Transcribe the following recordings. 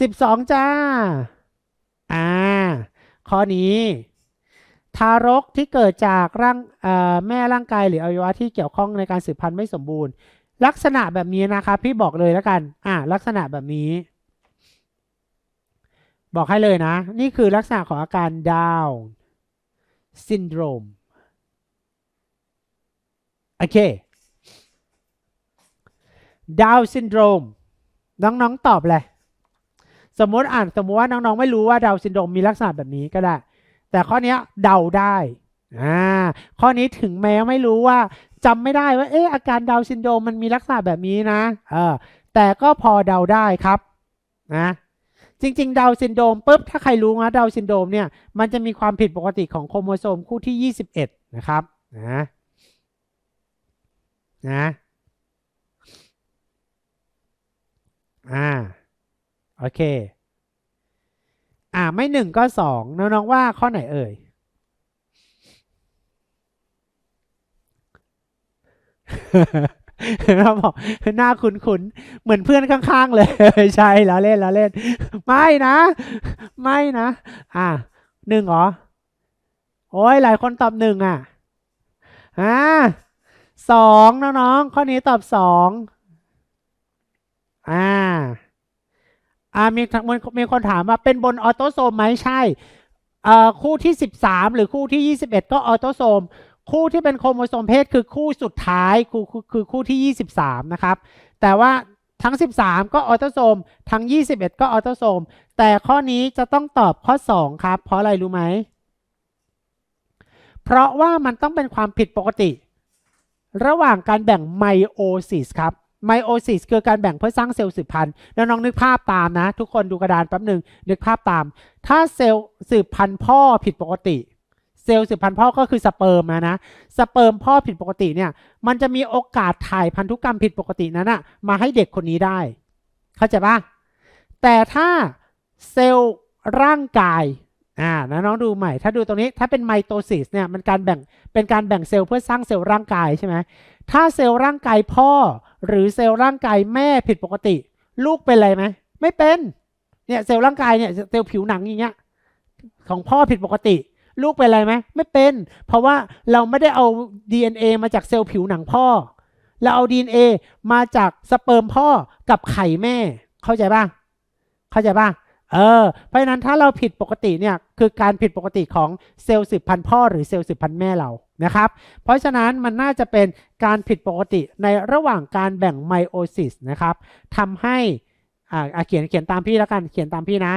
สิบสองจ้า อ่า ข้อนี้ ทารกที่เกิดจากร่างแม่ร่างกายหรืออวัยวะที่เกี่ยวข้องในการสืบพันธุ์ไม่สมบูรณ์ ลักษณะแบบนี้นะครับ พี่บอกเลยแล้วกัน อ่า ลักษณะแบบนี้ บอกให้เลยนะ นี่คือลักษณะของอาการ Down syndrome โอเค Down syndrome น้อง ๆ ตอบเลย สมมติอ่านสมมติว่าน้องๆไม่รู้ว่าดาวซินโดรมมีลักษณะแบบนี้ก็ได้ แต่ข้อนี้เดาได้อ่าข้อนี้ถึงแม้ไม่รู้ว่าจำไม่ได้ว่าเอออาการดาวซินโดรมมันมีลักษณะแบบนี้นะเออแต่ก็พอเดาได้ครับนะจริงๆ ดาวซินโดรมปุ๊บถ้าใครรู้นะดาวซินโดรมเนี่ยมันจะมีความผิดปกติของโครโมโซมคู่ที่ 21 นะครับนะนะอ่า โอเค อ่าไม่หนึ่งก็สองน้องๆว่าข้อไหนเอ่ยเราบอกหน้าคุ้นๆ เหมือนเพื่อนข้างๆ เลย ใช่แล้วเล่นแล้วเล่น ไม่นะ ไม่นะ อ่าหนึ่งเหรอ โอ้ยหลายคนตอบหนึ่งอะอ่าสองน้องๆ ข้อนี้ตอบสองอ่า อ่ามีมีคนถามว่าเป็นบนออโตโซมไหมใช่เอ่อคู่ที่ 13 หรือคู่ที่ 21 ก็ออโตโซม คู่ที่เป็นโครโมโซมเพศคือคู่สุดท้ายคือคือคือคู่ที่ 23 นะครับ แต่ว่าทั้ง 13 ก็ออโตโซม ทั้ง 21 ก็ออโตโซม แต่ข้อนี้จะต้องตอบข้อ 2 ครับ เพราะอะไรรู้ไหม เพราะว่ามันต้องเป็นความผิดปกติ ระหว่างการแบ่งไมโอซิสครับ ไมโอซิสคือการแบ่งเพื่อสร้างเซลล์สืบพันธุ์แล้วน้องนึกภาพตามนะ ทุกคนดูกระดานแป๊บหนึ่งนึกภาพตาม ถ้าเซลล์สืบพันธุ์พ่อผิดปกติเซลล์สืบพันธุ์พ่อก็คือสเปิร์มนะนะ สเปิร์มพ่อผิดปกติเนี่ย มันจะมีโอกาสถ่ายพันธุกรรมผิดปกตินั้นอะมาให้เด็กคนนี้ได้ เข้าใจปะแต่ถ้าเซลล์ร่างกาย อ่านะน้องดูใหม่ ถ้าดูตรงนี้ ถ้าเป็นไมโตซิสเนี่ย มันการแบ่ง เป็นการแบ่งเซลล์เพื่อสร้างเซลล์ร่างกายใช่ไหม ถ้าเซลล์ร่างกายพ่อ หรือเซลล์ร่างกายแม่ผิดปกติ ลูกเป็นอะไรไหมไม่เป็นเนี่ยเซลล์ร่างกายเนี่ยเซลล์ผิวหนังอย่างเงี้ยของพ่อผิดปกติ ลูกเป็นอะไรไหมไม่เป็น เพราะว่าเราไม่ได้เอา DNA มาจากเซลล์ผิวหนังพ่อ เราเอา DNA มาจากสเปิร์มพ่อกับไข่แม่ เข้าใจป่ะเข้าใจป่ะเออเพราะฉะนั้นถ้าเราผิดปกติเนี่ยคือการผิดปกติของเซลล์สืบพันธุ์พ่อหรือเซลล์สืบพันธุ์แม่เรา นะครับ เพราะฉะนั้นมันน่าจะเป็นการผิดปกติในระหว่างการแบ่งไมโอซิสนะครับทำให้อ่าเขียนเขียนตามพี่แล้วกันเขียนตามพี่นะ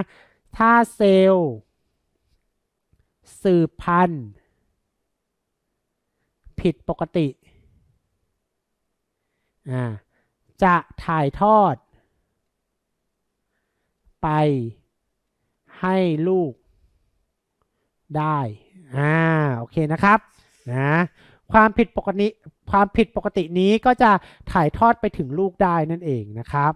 ถ้าเซลล์สืบพันธุ์ผิดปกติอ่าจะถ่ายทอด ไปให้ลูกได้ อ่า โอเคนะครับ นะความผิดปกติความผิดปกตินี้ก็จะถ่ายทอดไปถึงลูกได้นั่นเองนะครับ